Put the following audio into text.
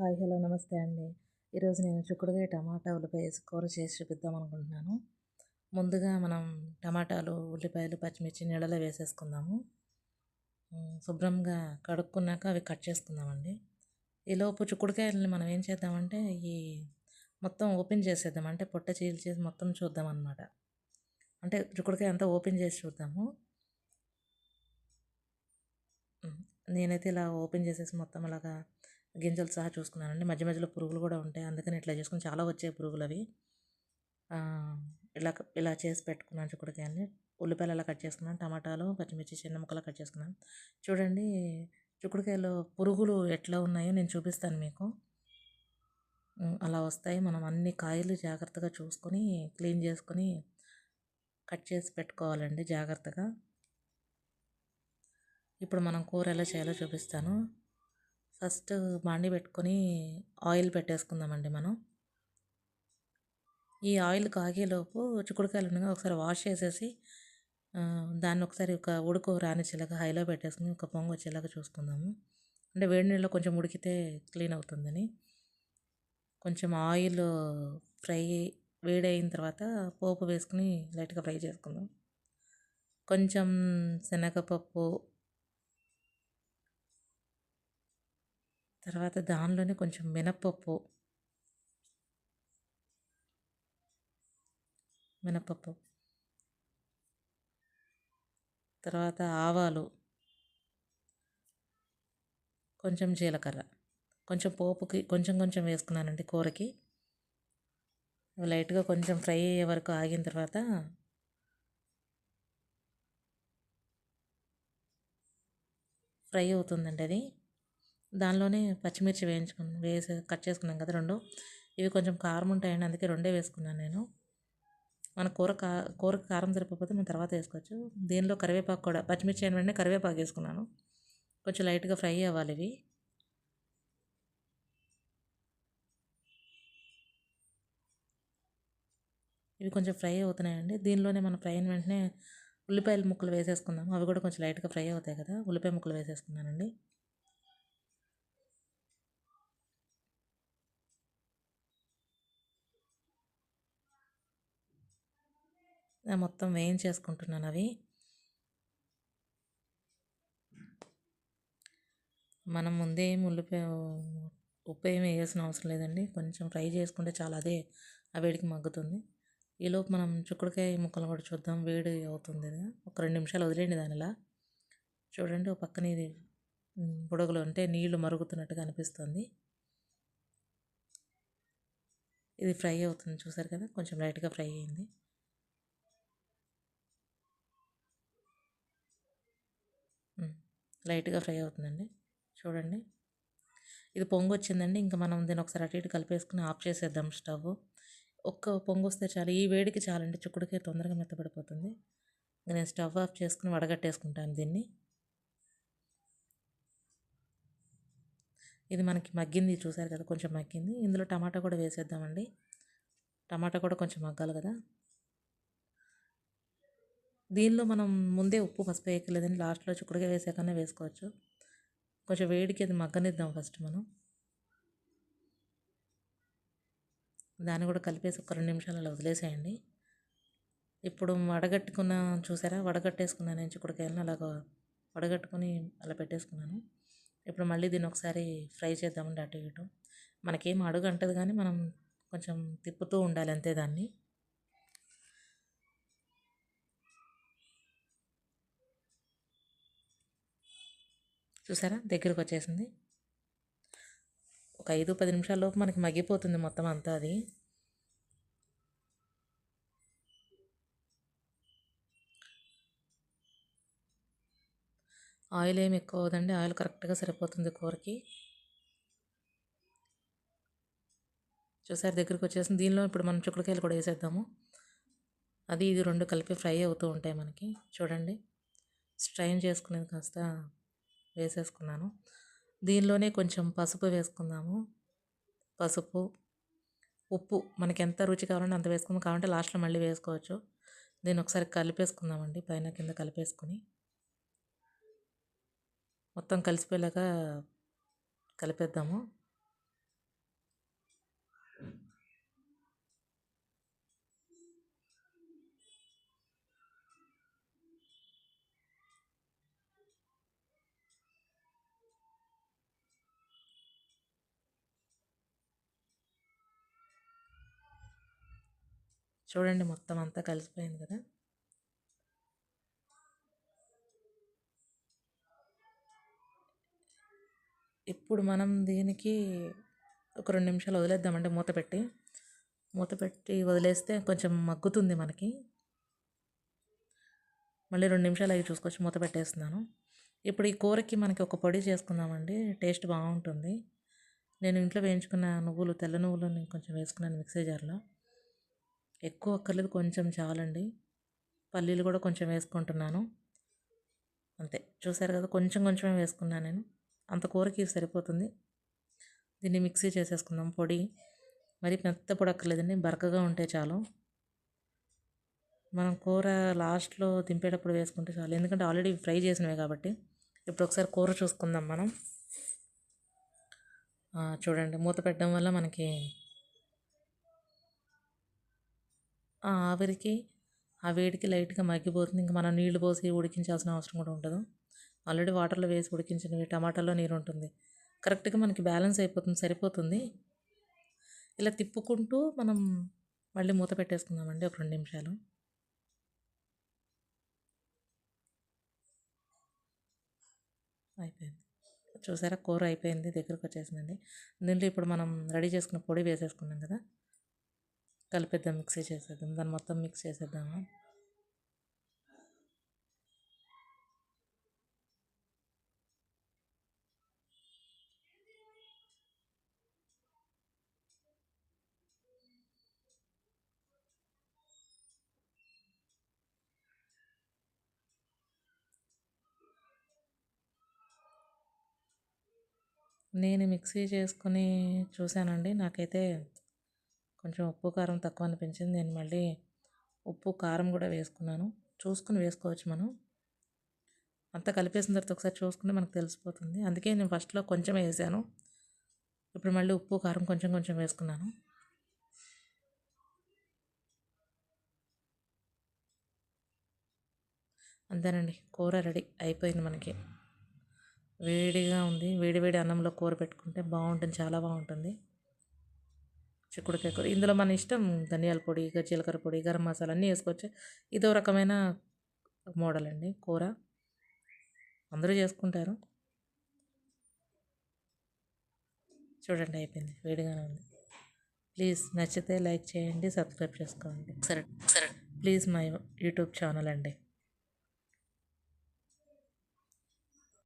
Hi hello నమస్తే అండి. ఈరోజు నేను చిక్కుడుకాయ టమాటా ఉల్లిపాయ వేసి కూర చేసి చూపిద్దాం అనుకుంటున్నాను. ముందుగా మనం టమాటాలు ఉల్లిపాయలు పచ్చిమిర్చి నీళ్ళలో వేసేసుకుందాము. శుభ్రంగా కడుక్కున్నాక అవి కట్ చేసుకుందామండి. ఈలోపు చిక్కుడుకాయలని మనం ఏం చేద్దామంటే ఈ మొత్తం ఓపెన్ చేసేద్దాం. అంటే పొట్ట చీల్చేసి మొత్తం చూద్దాం అనమాట అంటే చిక్కుడుకాయ అంతా ఓపెన్ చేసి చూద్దాము. నేనైతే ఇలా ఓపెన్ చేసేసి మొత్తం అలాగా గింజలు సహా చూసుకున్నానండి. మధ్య మధ్యలో పురుగులు కూడా ఉంటాయి. అందుకని ఇట్లా చేసుకుని చాలా వచ్చాయి పురుగులు అవి. ఇలా ఇలా చేసి పెట్టుకున్నాను చిక్కుడుకాయని ఉల్లిపాయలు అలా కట్ చేసుకున్నాను. టమాటాలు పచ్చిమిర్చి చిన్న ముక్కలు కట్ చేసుకున్నాను. చూడండి చిక్కుడుకాయలో పురుగులు ఎట్లా ఉన్నాయో నేను చూపిస్తాను మీకు. అలా వస్తాయి. మనం అన్ని కాయలు జాగ్రత్తగా చూసుకొని క్లీన్ చేసుకొని కట్ చేసి పెట్టుకోవాలండి జాగ్రత్తగా. ఇప్పుడు మనం కూర ఎలా చేయాలో చూపిస్తాను. ఫస్ట్ బాండి పెట్టుకొని ఆయిల్ పెట్టేసుకుందామండి మనం. ఈ ఆయిల్ కాగేలోపు చిక్కుడుకాయలు ఉండగా ఒకసారి వాష్ చేసేసి దాన్ని ఒకసారి ఒక ఉడుకు రానిచ్చేలాగా హైలో పెట్టేసుకుని ఒక పొంగు వచ్చేలాగా చూసుకుందాము. అంటే వేడి నీళ్ళలో కొంచెం ఉడికితే క్లీన్ అవుతుందని. కొంచెం ఆయిల్ ఫ్రై వేడి అయిన తర్వాత పోపు వేసుకుని లైట్గా ఫ్రై చేసుకుందాం. కొంచెం శనగపప్పు తర్వాత దానిలోనే కొంచెం మినపప్పు. మినపప్పు. తర్వాత ఆవాలు. కొంచెం జీలకర్ర. కొంచెం పోపుకి కొంచెం కొంచెం వేసుకున్నానండి కూరకి. లైట్గా కొంచెం ఫ్రై అయ్యే వరకు ఆగిన తర్వాత ఫ్రై అవుతుందండి అది. దానిలోనే పచ్చిమిర్చి వేయించుకుని వేసి కట్ చేసుకున్నాం కదా రెండు. ఇవి కొంచెం కారం ఉంటాయండి అందుకే రెండే వేసుకున్నాను నేను. మన కూర కా కూరకు కారం సరిపోతే మనం తర్వాత వేసుకోవచ్చు. దీనిలో కరివేపాకు కూడా పచ్చిమిర్చి అయిన వెంటనే కరివేపాకు వేసుకున్నాను. కొంచెం లైట్గా ఫ్రై అవ్వాలి ఇవి. ఇవి కొంచెం ఫ్రై అవుతున్నాయండి. దీనిలోనే మనం ఫ్రై అయిన వెంటనే ఉల్లిపాయల ముక్కలు వేసేసుకుందాం అవి కూడా కొంచెం లైట్గా ఫ్రై అవుతాయి కదా ఉల్లిపాయ ముక్కలు వేసేసుకున్నానండి. మొత్తం వేయించేసుకుంటున్నాను అవి. మనం ముందే ఉల్లిపాయ ఉప్పు ఏమి వేయాల్సిన అవసరం లేదండి. కొంచెం ఫ్రై చేసుకుంటే చాలా అదే ఆ వేడికి మగ్గుతుంది. ఈలోపు మనం చిక్కుడుకాయ ముక్కలు కూడా చూద్దాం. వేడి అవుతుంది కదా. ఒక రెండు నిమిషాలు వదిలేండి దానిలా. చూడండి ఒక పక్కన ఇది బుడగలు అంటే నీళ్ళు మరుగుతున్నట్టుగా అనిపిస్తుంది. ఇది ఫ్రై అవుతుంది చూసారు కదా. కొంచెం లైట్గా ఫ్రై అయింది. లైట్గా ఫ్రై అవుతుందండి. చూడండి. ఇది పొంగు వచ్చిందండి ఇంకా మనం దీన్ని ఒకసారి అటు ఇటు కలిపేసుకుని ఆఫ్ చేసేద్దాం స్టవ్. ఒక్క పొంగు వస్తే చాలు. ఈ వేడికి చాలండి. చిక్కుడుకాయ తొందరగా మెత్తబడిపోతుంది. ఇంకా నేను స్టవ్ ఆఫ్ చేసుకుని వడగట్టేసుకుంటాను దీన్ని. ఇది మనకి మగ్గింది. చూసారు కదా కొంచెం మగ్గింది. ఇందులో టమాటా కూడా వేసేద్దామండి. టమాటా కూడా కొంచెం మగ్గాలి కదా. దీనిలో మనం ముందే ఉప్పు పసుపు వేయకలేదని లాస్ట్లో చిక్కుడుగా వేసాకనే వేసుకోవచ్చు. కొంచెం వేడికి అది మగ్గనిద్దాం ఫస్ట్ మనం. దాన్ని కూడా కలిపేసి ఒక రెండు నిమిషాలు అలా వదిలేసేయండి. ఇప్పుడు వడగట్టుకున్న చూసారా? వడగట్టేసుకున్నాను నేను చిక్కుడుకాయలను. అలాగ వడగట్టుకొని అలా పెట్టేసుకున్నాను. ఇప్పుడు మళ్ళీ దీన్ని ఒకసారి ఫ్రై చేద్దామండి అటు ఇటు. మనకేం అడుగు అంటది కానీ మనం కొంచెం తిప్పుతూ ఉండాలి అంతే దాన్ని. చూసారా? దగ్గరకు వచ్చేసింది ఒక ఐదు పది నిమిషాల్లోపు మనకి మగ్గిపోతుంది మొత్తం అంతా అది. ఆయిల్ ఏమి ఎక్కువ అవదండి ఆయిల్ కరెక్ట్గా సరిపోతుంది కూరకి. చూసారు? దగ్గరికి వచ్చేసింది దీనిలో ఇప్పుడు మనం చిక్కుడుకాయలు కూడా వేసేద్దాము. అది ఇది రెండు కలిపి ఫ్రై అవుతూ ఉంటాయి మనకి. చూడండి. స్ట్రైన్ చేసుకునేది కాస్త వేసేసుకున్నాను. దీనిలోనే కొంచెం పసుపు వేసుకుందాము. పసుపు ఉప్పు మనకి ఎంత రుచి కావాలంటే అంత వేసుకుందాం. కావాలంటే లాస్ట్లో మళ్ళీ వేసుకోవచ్చు. దీన్ని ఒకసారి కలిపేసుకుందామండి పైన కింద కలిపేసుకుని. మొత్తం కలిసిపోయేలాగా కలిపేద్దాము. చూడండి మొత్తం అంతా కలిసిపోయింది కదా. ఇప్పుడు మనం దీనికి ఒక రెండు నిమిషాలు వదిలేద్దామండి మూత పెట్టి మూత పెట్టి వదిలేస్తే కొంచెం మగ్గుతుంది మనకి. మళ్ళీ రెండు నిమిషాలు అవి చూసుకొచ్చి మూత పెట్టేస్తున్నాను. ఇప్పుడు ఈ కూరకి మనకి ఒక పొడి చేసుకుందామండి. టేస్ట్ బాగుంటుంది. నేను ఇంట్లో వేయించుకున్న నువ్వులు తెల్ల నువ్వులు నేను కొంచెం వేసుకున్నాను మిక్సీ జార్లో. ఎక్కువ అక్కర్లేదు కొంచెం చాలండి. పల్లీలు కూడా కొంచెం వేసుకుంటున్నాను. అంతే. చూసారు కదా కొంచెం కొంచెమే వేసుకున్నాను నేను. అంత కూరకి సరిపోతుంది. దీన్ని మిక్సీ చేసేసుకుందాం. పొడి. మరి మెత్త పొడి అక్కర్లేదండి. బరకగా ఉంటే చాలు. మనం కూర లాస్ట్లో దింపేటప్పుడు వేసుకుంటే చాలు. ఎందుకంటే ఆల్రెడీ ఫ్రై చేసినవి కాబట్టి. ఇప్పుడు ఒకసారి కూర చూసుకుందాం మనం. చూడండి. మూత పెట్టడం వల్ల మనకి ఆ ఆవిరికి ఆ వేడికి లైట్గా మగ్గిపోతుంది. ఇంకా మనం నీళ్ళు పోసి ఉడికించాల్సిన అవసరం కూడా ఉండదు. ఆల్రెడీ వాటర్లో వేసి ఉడికించినవి టమాటాలో నీరు ఉంటుంది. కరెక్ట్గా మనకి బ్యాలెన్స్ అయిపోతుంది సరిపోతుంది. ఇలా తిప్పుకుంటూ మనం మళ్ళీ మూత పెట్టేసుకుందామండి ఒక రెండు నిమిషాలు. అయిపోయింది. చూసారా? కూర అయిపోయింది దగ్గరకు వచ్చేసిందండి. దీంట్లో ఇప్పుడు మనం రెడీ చేసుకున్న పొడి వేసేసుకున్నాం కదా? కలిపేద్దాం మిక్సీ చేసేద్దాం దాన్ని మొత్తం మిక్స్ చేసేద్దాము. నేను మిక్సీ చేసుకుని చూశానండి నాకైతే కొంచెం ఉప్పు కారం తక్కువ అనిపించింది. నేను మళ్ళీ ఉప్పు కారం కూడా వేసుకున్నాను. చూసుకుని వేసుకోవచ్చు మనం. అంతా కలిపేసిన తర్వాత ఒకసారి చూసుకుంటే మనకు తెలిసిపోతుంది. అందుకే నేను ఫస్ట్లో కొంచెం వేసాను. ఇప్పుడు మళ్ళీ ఉప్పు కారం కొంచెం కొంచెం వేసుకున్నాను. అంతేనండి. కూర రెడీ అయిపోయింది మనకి. వేడిగా ఉంది. వేడి వేడి అన్నంలో కూర పెట్టుకుంటే బాగుంటుంది. చాలా బాగుంటుంది. చిక్కుడుకాయ కూర. ఇందులో మన ఇష్టం ధనియాల పొడి జీలకర్ర పొడి గరం మసాలా అన్నీ వేసుకోవచ్చు. ఇదో రకమైన మోడల్ అండి కూర. అందరూ చేసుకుంటారు. చూడండి అయిపోయింది. వేడిగానే ఉంది. ప్లీజ్ నచ్చితే లైక్ చేయండి సబ్స్క్రైబ్ చేసుకోండి. సరే సరే. ప్లీజ్ మై యూట్యూబ్ ఛానల్ అండి.